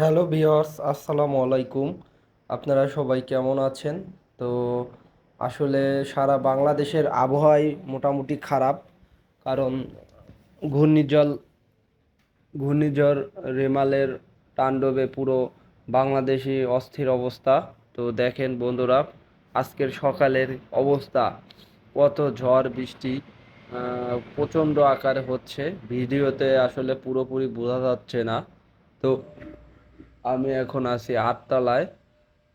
Hello viewers আসসালামু আলাইকুম। আপনারা সবাই কেমন আছেন? তো আসলে সারা বাংলাদেশের আবহাওয়াই মোটামুটি খারাপ, কারণ ঘূর্ণিঝড় ঘূর্ণিঝড় রেমালের তাণ্ডবে পুরো বাংলাদেশি অস্থির অবস্থা। তো দেখেন বন্ধুরা, আজকের সকালের অবস্থা, কত ঝড়, বৃষ্টি প্রচণ্ড আকারে হচ্ছে। ভিডিওতে আসলে পুরোপুরি বোঝা যাচ্ছে না। তো আমি এখন আছি আটতলায়।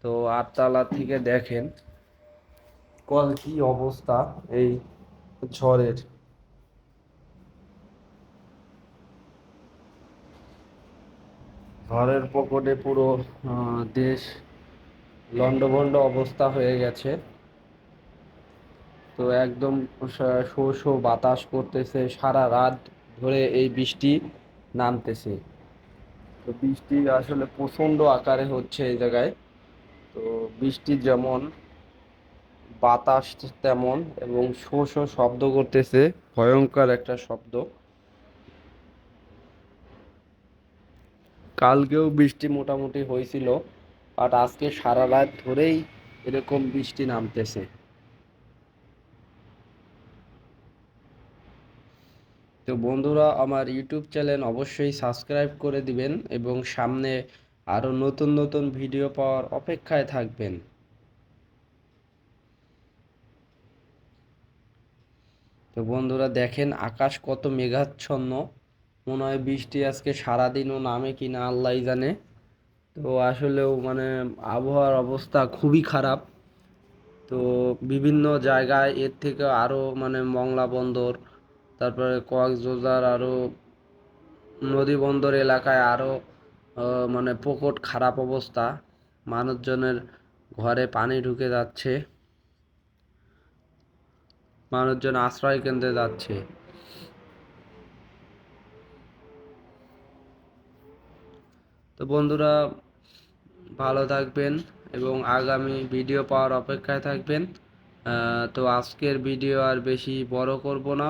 তো আটতলা থেকে দেখেন কল কি অবস্থা এই ঝড়ের। ঝড়ের পকটে পুরো দেশ লন্ডভন্ড অবস্থা হয়ে গেছে। তো একদম শ- শো শো বাতাস করতেছে, সারা রাত ধরে এই বৃষ্টি নামতেছে। তো বৃষ্টি আসলে প্রচণ্ড আকারে হচ্ছে এই জায়গায়। তো বৃষ্টি যেমন, বাতাস তেমন এবং শো শো শব্দ করতেছে, ভয়ঙ্কর একটা শব্দ। কালকেও বৃষ্টি মোটামুটি হয়েছিল বাট আজকে সারা রাত ধরেই এরকম বৃষ্টি নামতেছে। তো বন্ধুরা, আমার ইউটিউব চ্যানেল অবশ্যই সাবস্ক্রাইব করে দিবেন এবং সামনে আরও নতুন নতুন ভিডিও পাওয়ার অপেক্ষায় থাকবেন। তো বন্ধুরা, দেখেন আকাশ কত মেঘাচ্ছন্ন। মনে হয় বৃষ্টি আজকে সারাদিনও নামে কিনা আল্লাহই জানে। তো আসলেও মানে আবহাওয়ার অবস্থা খুবই খারাপ। তো বিভিন্ন জায়গায় এর থেকে আরও মানে মংলা বন্দর তারপরে কক্সবাজার আরও নদী বন্দর এলাকায় আরও মানে প্রকট খারাপ অবস্থা। মানুষজনের ঘরে পানি ঢুকে যাচ্ছে। মানুষজন আশ্রয় কেন্দ্রে যাচ্ছে। তো বন্ধুরা, ভালো থাকবেন এবং আগামী ভিডিও পাওয়ার অপেক্ষায় থাকবেন। তো আজকের ভিডিও আর বেশি বড় করব না।